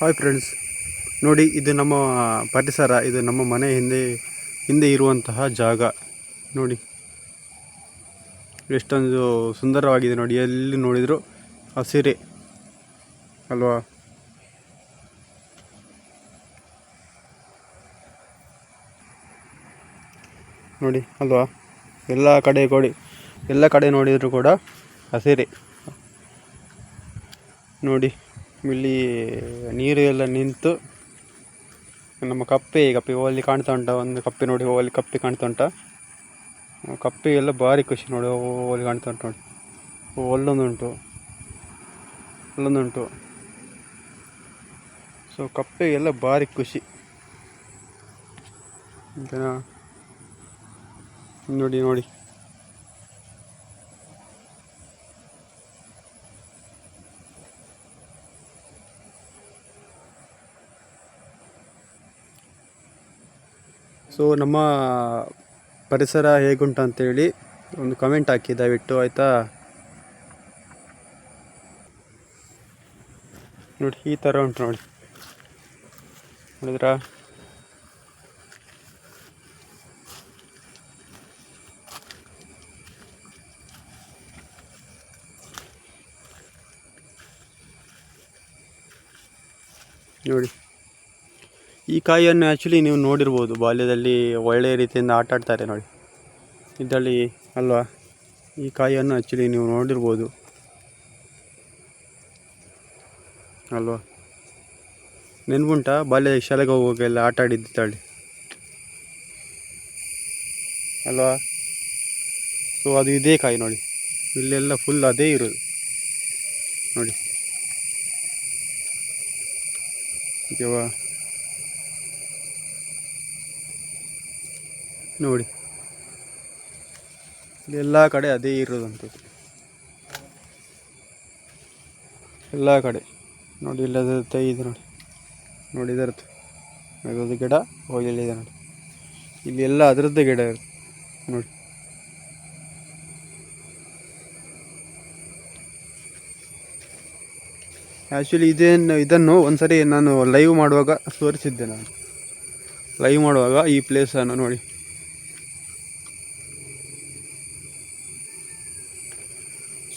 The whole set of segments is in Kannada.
ಹಾಯ್ ಫ್ರೆಂಡ್ಸ್ ನೋಡಿ, ಇದು ನಮ್ಮ ಪರಿಸರ, ಇದು ನಮ್ಮ ಮನೆ ಹಿಂದೆ ಹಿಂದೆ ಇರುವಂತಹ ಜಾಗ. ನೋಡಿ. ಎಷ್ಟೊಂದು ಸುಂದರವಾಗಿದೆ ನೋಡಿ. ಎಲ್ಲಿ ನೋಡಿದರೂ ಹಸಿರೆ. ಅಲ್ವಾ? ನೋಡಿ, ಅಲ್ವಾ? ಎಲ್ಲ ಕಡೆ ಕೊಡಿ ಎಲ್ಲ ಕಡೆ ನೋಡಿದರೂ ಕೂಡ ಹಸಿರೆ. ನೋಡಿ. ಇಲ್ಲಿ ನೀರು ಎಲ್ಲ ನಿಂತು ನಮ್ಮ ಕಪ್ಪೆ ಕಪ್ಪೆ ಹೋಗಲಿ ಕಾಣ್ತಾ ಉಂಟ, ಒಂದು ಕಪ್ಪೆ ನೋಡಿ ಹೋಗಲಿ ಕಪ್ಪೆ ಕಾಣ್ತಾ ಉಂಟ. ಕಪ್ಪೆ ಎಲ್ಲ ಭಾರಿ ಖುಷಿ ನೋಡಿ ಅಲ್ಲಿ ಕಾಣ್ತಾ ಉಂಟು ನೋಡಿ. ಒಳ್ಳೊಂದುಂಟು ಅಲ್ಲೊಂದುಂಟು ಸೊ ಕಪ್ಪೆ ಎಲ್ಲ ಭಾರಿ ಖುಷಿ. ನೋಡಿ ನೋಡಿ. ಸೊ ನಮ್ಮ ಪರಿಸರ ಹೇಗುಂಟು ಅಂತೇಳಿ ಒಂದು ಕಮೆಂಟ್ ಹಾಕಿ, ದಯವಿಟ್ಟು ಆಯಿತಾ? ನೋಡಿ, ಈ ಥರ ಉಂಟು ನೋಡಿ. ನೋಡಿದ್ರಾ? ನೋಡಿ. ಈ ಕಾಯಿಯನ್ನು ಆ್ಯಕ್ಚುಲಿ ನೀವು ನೋಡಿರ್ಬೋದು. ಬಾಲ್ಯದಲ್ಲಿ ಒಳ್ಳೆಯ ರೀತಿಯಿಂದ ಆಟ ಆಡ್ತಾರೆ ನೋಡಿ. ಇದರಲ್ಲಿ ಅಲ್ವಾ? ಈ ಕಾಯಿಯನ್ನು ಆ್ಯಕ್ಚುಲಿ ನೀವು ನೋಡಿರ್ಬೋದು. ಅಲ್ವಾ? ನೆನ್ಪುಂಟಾ? ಬಾಲ್ಯದ ಶಾಲೆಗೆ ಹೋಗುವಾಗೆಲ್ಲ ಆಟ ಆಡಿದ್ದು ತಳ್ಳಿ ಅಲ್ವಾ? ಸೊ ಅದು ಇದೇ ಕಾಯಿ ನೋಡಿ. ಇಲ್ಲೆಲ್ಲ ಫುಲ್ ಅದೇ ಇರೋದು. ನೋಡಿ. ಓಕೆವಾ? ನೋಡಿ. ಎಲ್ಲ ಕಡೆ ಅದೇ ಇರೋದಂತೆ. ಎಲ್ಲ ಕಡೆ. ನೋಡಿ, ಇಲ್ಲದ ತೈ ಇದೆ ನೋಡಿ. ನೋಡಿ ಇದರದ್ದು ಅದರದ್ದು ಗಿಡ, ಹೋಗಿ ಇಲ್ಲಿದೆ ನೋಡಿ. ಇಲ್ಲಿ ಎಲ್ಲ ಅದರದ್ದೇ ಗಿಡ ಇರುತ್ತೆ. ನೋಡಿ. ಆ್ಯಕ್ಚುಲಿ ಇದೇನು ಇದನ್ನು ಒಂದ್ಸರಿ ನಾನು ಲೈವ್ ಮಾಡುವಾಗ ತೋರಿಸಿದ್ದೆ ನಾನು. ಲೈವ್ ಮಾಡುವಾಗ ಈ ಪ್ಲೇಸನ್ನು ನೋಡಿ.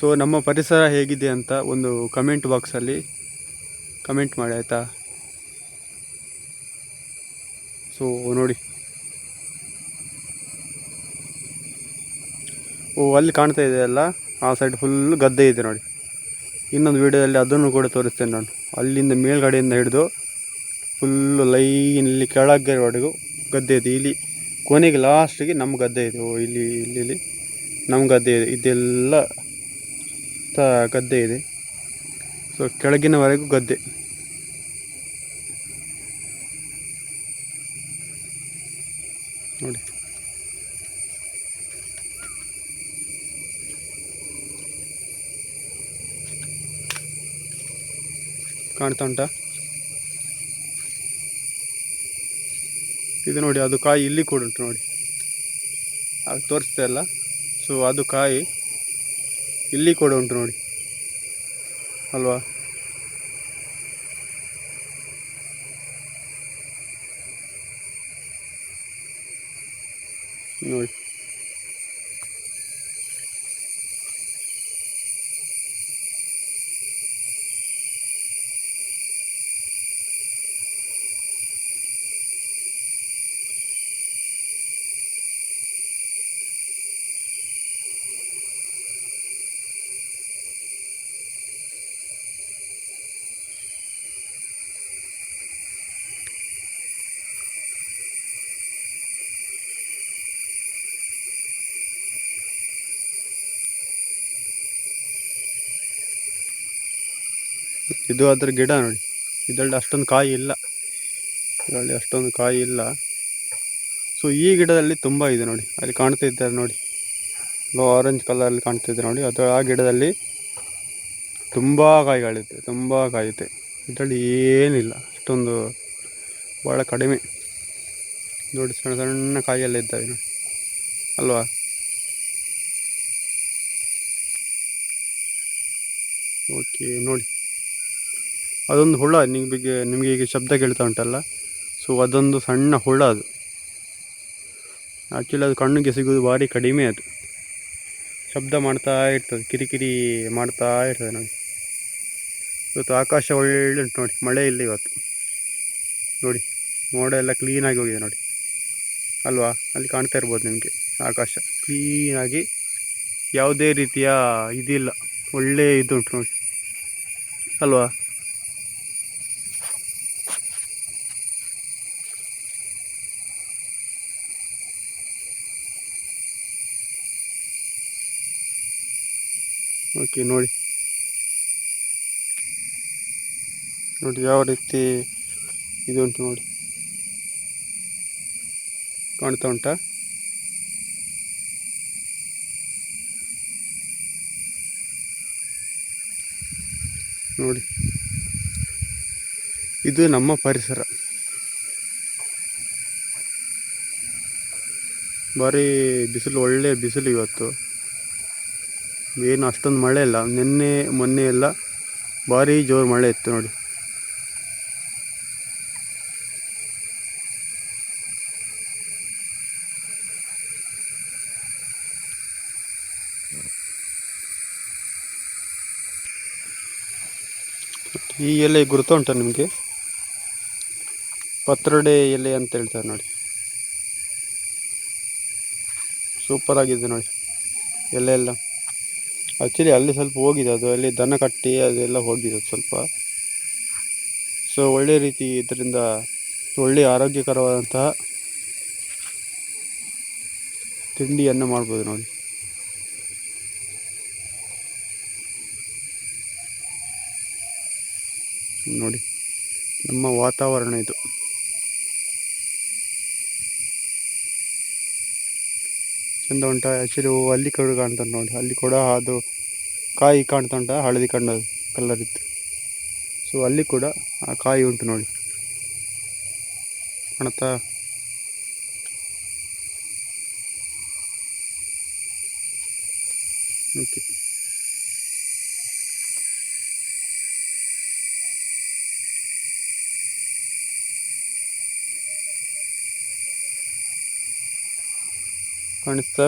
ಸೊ ನಮ್ಮ ಪರಿಸರ ಹೇಗಿದೆ ಅಂತ ಒಂದು ಕಮೆಂಟ್ ಬಾಕ್ಸಲ್ಲಿ ಕಮೆಂಟ್ ಮಾಡಿ, ಆಯಿತಾ? ಸೊ ನೋಡಿ. ಓ, ಅಲ್ಲಿ ಕಾಣ್ತಾ ಇದೆ ಅಲ್ಲ? ಆ ಸೈಡ್ ಫುಲ್ ಗದ್ದೆ ಇದೆ ನೋಡಿ. ಇನ್ನೊಂದು ವೀಡಿಯೋದಲ್ಲಿ ಅದನ್ನು ಕೂಡ ತೋರಿಸ್ತೇನೆ ನಾನು. ಅಲ್ಲಿಂದ ಮೇಲ್ಗಡೆಯಿಂದ ಹಿಡಿದು ಫುಲ್ಲು ಲೈನಲ್ಲಿ ಕೆಳಗಡೆವರೆಗೂ ಗದ್ದೆ ಇದೆ. ಇಲ್ಲಿ ಕೊನೆಗೆ ಲಾಸ್ಟಿಗೆ ನಮ್ಮ ಗದ್ದೆ ಇದೆ. ಓ, ಇಲ್ಲಿ ಇಲ್ಲಿ ಇಲ್ಲಿ ನಮ್ಮ ಗದ್ದೆ ಇದೆ. ಇದೆಲ್ಲ ತ ಗದ್ದೆ ಇದೆ. ಸೊ ಕೆಳಗಿನವರೆಗೂ ಗದ್ದೆ. ನೋಡಿ. ಕಾಣ್ತಾ ಉಂಟಾ? ಇದು ನೋಡಿ, ಅದು ಕಾಯಿ ಇಲ್ಲಿ ಕೂಡ ಉಂಟು ನೋಡಿ. ಅದು ತೋರಿಸ್ತಾ ಇಲ್ಲ. ಸೊ ಅದು ಕಾಯಿ ಇಲ್ಲಿ ಕೂಡ ಉಂಟು ನೋಡಿ. ಅಲ್ವಾ? ನೋಡಿ. ಇದು ಅದರ ಗಿಡ ನೋಡಿ. ಇದರಲ್ಲಿ ಅಷ್ಟೊಂದು ಕಾಯಿ ಇಲ್ಲ. ಇದರಲ್ಲಿ ಅಷ್ಟೊಂದು ಕಾಯಿ ಇಲ್ಲ. ಸೊ ಈ ಗಿಡದಲ್ಲಿ ತುಂಬ ಇದೆ ನೋಡಿ. ಅಲ್ಲಿ ಕಾಣ್ತಾ ಇದ್ದಾರೆ ನೋಡಿ. ಆರೆಂಜ್ ಕಲರಲ್ಲಿ ಕಾಣ್ತಿದೆ ನೋಡಿ. ಅದು ಆ ಗಿಡದಲ್ಲಿ ತುಂಬ ಕಾಯಿಗಳಿದೆ ತುಂಬ ಕಾಯಿದೆ ಇದರಲ್ಲಿ ಏನಿಲ್ಲ. ಅಷ್ಟೊಂದು ಭಾಳ ಕಡಿಮೆ. ನೋಡಿ, ಸಣ್ಣ ಸಣ್ಣ ಕಾಯಿಯೆಲ್ಲ ಇದ್ದಾವೆ ನೋಡಿ. ಅಲ್ವಾ? ಓಕೆ ನೋಡಿ. ಅದೊಂದು ಹುಳ, ನಿಮಗೆ ನಿಮಗೆ ಈಗ ಶಬ್ದ ಕೇಳ್ತಾ ಉಂಟಲ್ಲ? ಸೊ ಅದೊಂದು ಸಣ್ಣ ಹುಳ ಅದು. ಆ್ಯಕ್ಚುಲಿ ಅದು ಕಣ್ಣಿಗೆ ಸಿಗೋದು ಭಾರಿ ಕಡಿಮೆ ಅದು. ಶಬ್ದ ಮಾಡ್ತಾ ಇರ್ತದೆ, ಕಿರಿಕಿರಿ ಮಾಡ್ತಾ ಇರ್ತದೆ ನೋಡಿ. ಇವತ್ತು ಆಕಾಶ ಒಳ್ಳೆ ಉಂಟು ನೋಡಿ, ಮಳೆ ಇಲ್ಲ ಇವತ್ತು. ನೋಡಿ, ಮೋಡ ಎಲ್ಲ ಕ್ಲೀನಾಗಿ ಹೋಗಿದೆ ನೋಡಿ. ಅಲ್ವಾ? ಅಲ್ಲಿ ಕಾಣ್ತಾ ಇರ್ಬೋದು ನಿಮಗೆ ಆಕಾಶ. ಕ್ಲೀನಾಗಿ ಯಾವುದೇ ರೀತಿಯ ಇದಿಲ್ಲ. ಒಳ್ಳೆ ಇದು ಉಂಟು ನೋಡಿ. ಅಲ್ವಾ? ಓಕೆ, ನೋಡಿ. ನೋಡಿ ಯಾವ ರೀತಿ ಇದು ಉಂಟು ನೋಡಿ. ಕಾಣ್ತಾ ಉಂಟಾ? ನೋಡಿ. ಇದು ನಮ್ಮ ಪರಿಸರ. ಭಾರಿ ಬಿಸಿಲು ಒಳ್ಳೆಯ ಬಿಸಿಲು ಇವತ್ತು. ಏನು ಅಷ್ಟೊಂದು ಮಳೆ ಇಲ್ಲ. ನಿನ್ನೆ, ಮೊನ್ನೆ ಎಲ್ಲ ಭಾರಿ ಜೋರು ಮಳೆ ಇತ್ತು ನೋಡಿ. ಈ ಎಲೆ ಗುರುತ ಉಂಟ ನಿಮಗೆ? ಪತ್ರೊಡೆ ಎಲೆ ಅಂತ ಹೇಳ್ತಾರೆ ನೋಡಿ. ಸೂಪರ್ ಆಗಿದೆ ನೋಡಿ ಎಲೆ ಎಲ್ಲ. ಆ್ಯಕ್ಚುಲಿ ಅಲ್ಲಿ ಸ್ವಲ್ಪ ಹೋಗಿದೆ. ಅದು ಅಲ್ಲಿ ದನ ಕಟ್ಟಿ ಅದೆಲ್ಲ ಹೋಗಿದೆ ಸ್ವಲ್ಪ. ಸೊ ಒಳ್ಳೆ ರೀತಿ ಇದರಿಂದ ಒಳ್ಳೆಯ ಆರೋಗ್ಯಕರವಾದಂತಹ ತಿಂಡಿಯನ್ನು ಮಾಡ್ಬೋದು ನೋಡಿ. ನೋಡಿ, ನಮ್ಮ ವಾತಾವರಣ ಇದು. ಚಂದ ಉಂಟಾ ಆ್ಯಕ್ಚುಲಿ ಅಲ್ಲಿ ಕೂಡ ಉಂಟು ನೋಡಿ. ಅಲ್ಲಿ ಕೂಡ ಅದು ಕಾಯಿ ಕಾಣ್ತಾ ಉಂಟ ಹಳದಿ ಕಣ್ಣು ಕಲರ್ ಇತ್ತು. ಸೊ ಅಲ್ಲಿ ಕೂಡ ಆ ಕಾಯಿ ಉಂಟು ನೋಡಿ. ಕಾಣುತ್ತಾ ಓಕೆ കാണിച്ച